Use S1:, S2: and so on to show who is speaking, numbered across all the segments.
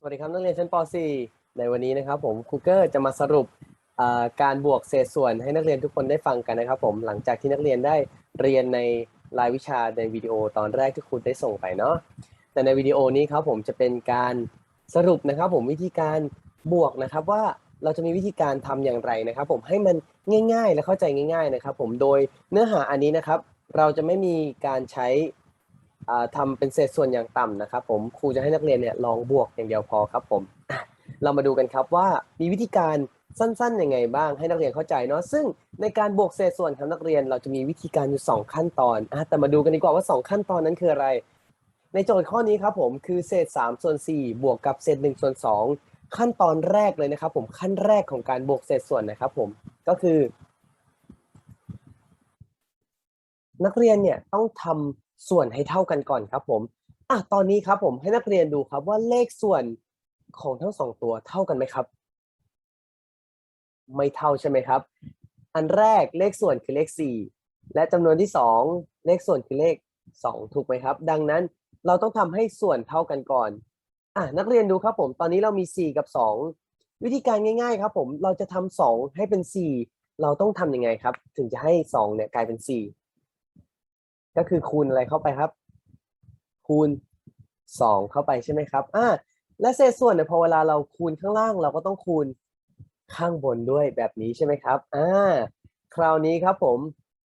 S1: สวัสดีครับนักเรียนชั้นป .4 ในวันนี้นะครับผมครูเกอร์จะมาสรุปการบวกเศษส่วนให้นักเรียนทุกคนได้ฟังกันนะครับผมหลังจากที่นักเรียนได้เรียนในรายวิชาในวิดีโอตอนแรกที่ครูได้ส่งไปเนาะแต่ในวิดีโอนี้ครับผมจะเป็นการสรุปนะครับผมวิธีการบวกนะครับว่าเราจะมีวิธีการทำอย่างไรนะครับ ผมให้มันง่าย ๆ และเข้าใจง่าย ๆนะครับ ผมโดยเนื้อหาอันนี้นะครับ เราจะไม่มีการใช้ ทำเป็นเศษส่วนอย่างต่ำนะครับผมครูจะให้นักเรียนเนี่ยลองบวกอย่างเดียวพอครับผม เรามาดูกันครับว่ามีวิธีการสั้นๆยังไงบ้างให้นักเรียนเข้าใจเนาะซึ่งในการบวกเศษส่วนครับนักเรียนเราจะมีวิธีการอยู่ 2 ขั้นตอนอะแต่มาดูกันดีกว่าว่า 2 ขั้นตอนนั้นคืออะไร ในโจทย์ข้อนี้ครับผมคือเศษ3ส่วน4บวกกับเศษ1ส่วน2ขั้นตอนแรกเลยนะครับ ผมขั้นแรกของการบวกเศษส่วนนะครับ ผมก็คือ นักเรียนเนี่ยต้องทำ ส่วนให้เท่ากันก่อนครับผมอะตอนนี้ครับผมให้นักเรียนดูครับว่าเลขส่วนของทั้งสองตัวเท่ากันไหมครับ ไม่เท่าใช่ไหมครับ อันแรกเลขส่วนคือเลข 4 และจำนวนที่ 2 เลขส่วนคือเลข 2 ถูกไหมครับ ดังนั้นเราต้องทำให้ส่วนเท่ากันก่อนอะนักเรียนดูครับผมตอนนี้เรามี 4 กับ 2 วิธีการง่าย ๆ ครับผมเราจะทำ2ให้เป็น 4 เราต้องทำยังไงครับ ถึงจะให้ 2 เนี่ยกลายเป็น 4 ก็คือคูณอะไรเข้าไปครับ คูณ 2 เข้าไปใช่ไหมครับอ่าและเศษส่วนเนี่ยพอเวลาเราคูณข้างล่าง เราก็ต้องคูณข้างบนด้วยแบบนี้ใช่ไหมครับอ่าคราวนี้ครับผม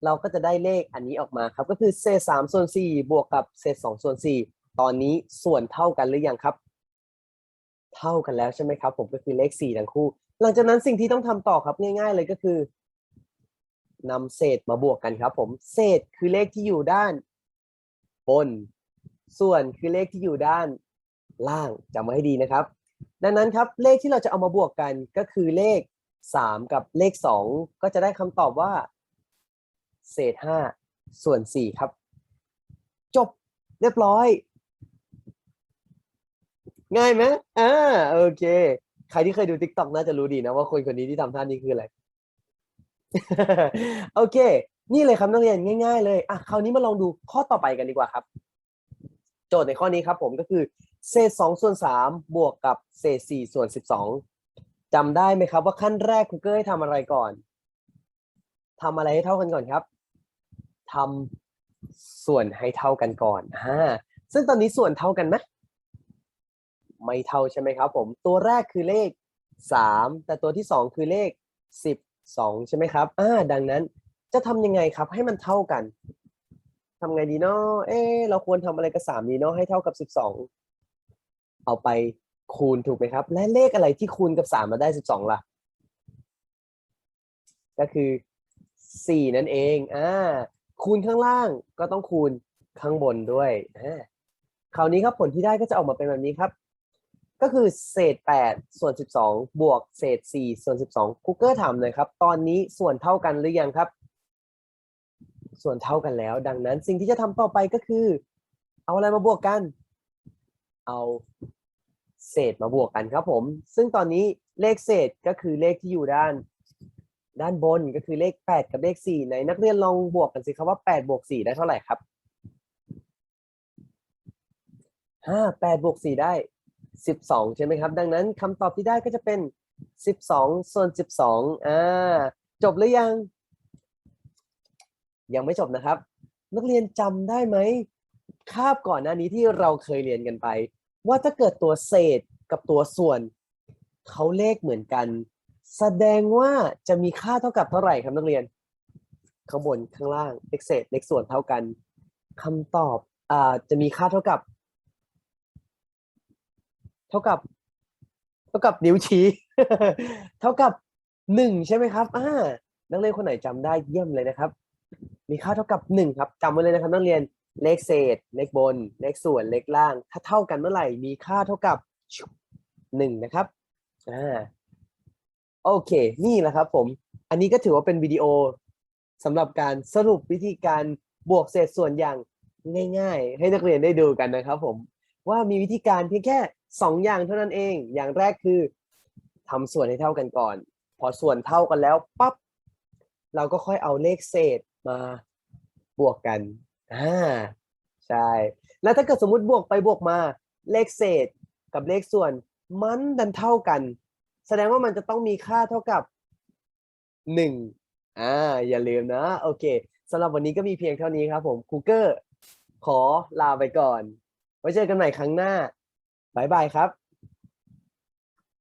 S1: เราก็จะได้เลขอันนี้ออกมาครับ ก็คือเศษ3ส่วน4บวกกับเศษ2ส่วน4ตอนนี้ส่วนเท่ากันหรือยังครับ เท่ากันแล้วใช่ไหมครับ ผมก็คือเลข4ทั้งคู่ หลังจากนั้นสิ่งที่ต้องทำต่อครับง่าย ๆ เลยก็คือ นำเศษมาบวกกันครับ ผม เศษคือเลขที่อยู่ด้าน บน ส่วนคือเลขที่อยู่ด้านล่างจำไว้ให้ดีนะครับ ดังนั้นครับเลขที่เราจะเอามาบวกกันก็คือเลข 3 กับเลข 2 ก็จะได้คำตอบว่า เศษ 5 ส่วน 4 ครับ จบเรียบร้อย ง่ายไหมอ่าโอเค ใครที่เคยดู t ิ k t o k น่าจะรู้ดีนะว่าคนคนนี้ที่ทำท่านี้คืออะไร โอเค นี่เลยครับนักเรียนง่าย ๆ เลยอะคราวนี้มาลองดูข้อต่อไปกันดีกว่าครับ โจทย์ในข้อนี้ครับผมก็คือเศษ2ส่วน3บวกกับเศษ4ส่วน12จำได้ไหมครับ ว่าขั้นแรกครูเกอร์ให้ทำอะไรก่อนทำอะไรให้เท่ากันก่อนครับทำส่วนให้เท่ากันก่อนอ่าซึ่งตอนนี้ส่วนเท่ากันไหมไม่เท่าใช่ไหมครับ ผม ตัวแรกคือเลข3แต่ตัวที่2คือเลข 2 ใช่ไหมครับอ่าดังนั้นจะทำยังไงครับให้มันเท่ากันทำไงดีเนาะเอ๊เราควรทำอะไรกับ3ดีเนาะให้เท่ากับ 12 เอาไปคูณถูกไหมครับ และเลขอะไรที่คูณกับ 3 มาได้ 12 ล่ะ ก็คือ 4 นั่นเองอ่าคูณข้างล่างก็ต้องคูณข้างบนด้วยอ่าคราวนี้ครับผลที่ได้ก็จะออกมาเป็นแบบนี้ครับ ก็คือเศษ 8 ส่วน 12 บวกเศษ 4 ส่วน 12คูเกอร์ถามหน่อยครับ ตอนนี้ส่วนเท่ากันหรือยังครับ ส่วนเท่ากันแล้ว ดังนั้นสิ่งที่จะทำต่อไปก็คือ เอาอะไรมาบวกกัน เอาเศษมาบวกกันครับผม ซึ่งตอนนี้เลขเศษก็คือเลขที่อยู่ด้าน ด้านบนก็คือเลข 8 กับเลข4ไหนนักเรียนลองบวกกันสิครับว่า 8 บวก 4 ได้เท่าไหร่ครับห้า8บวก4ได้ 12 ใช่ไหมครับ ดังนั้นคำตอบที่ได้ก็จะเป็น 12 ส่วน 12อ่าจบหรือยัง ยังไม่จบนะครับ นักเรียนจำได้ไหมคาบก่อนหน้านี้ที่เราเคยเรียนกันไป ว่าถ้าเกิดตัวเศษกับตัวส่วน เขาเลขเหมือนกัน แสดงว่าจะมีค่าเท่ากับเท่าไหร่ครับนักเรียน ข้างบนข้างล่างเลขเศษเลขส่วนเท่ากันคำตอบอ่าจะมีค่าเท่ากับ ท่ากับ เท่ากับนิ้วชี้ เท่ากับหนึ่งใช่ไหมครับอ่านักเรียนคนไหนจำได้เยี่ยมเลยนะครับ มีค่าเท่ากับหนึ่งครับจำไว้เลยนะครับ นักเรียนเลขเศษ เลขบน เลขส่วนเลขล่าง ถ้าเท่ากันเมื่อไหร่มีค่าเท่ากับหนึ่งนะครับอ่าโอเค นี่แหละครับ ผม อันนี้ก็ถือว่าเป็นวิดีโอสำหรับการสรุปวิธีการบวกเศษส่วนอย่างง่าย ๆ ให้นักเรียนได้ดูกันนะครับผม ว่ามีวิธีการเพียงแค่ 2 อย่างเท่านั้นเอง อย่างแรกคือ ทำส่วนให้เท่ากันก่อน พอส่วนเท่ากันแล้วปั๊บเราก็ค่อยเอาเลขเศษมาบวกกันอ่าใช่ แล้วถ้าเกิดสมมติบวกไปบวกมา เลขเศษกับเลขส่วน มันดันเท่ากัน แสดงว่ามันจะต้องมีค่าเท่ากับหนึ่งอ่าอย่าลืมนะ โอเคสำหรับวันนี้ก็มีเพียงเท่านี้ครับผมคูเกอร์ขอลาไปก่อน ไว้เจอกันใหม่ครั้งหน้าบายบายครับ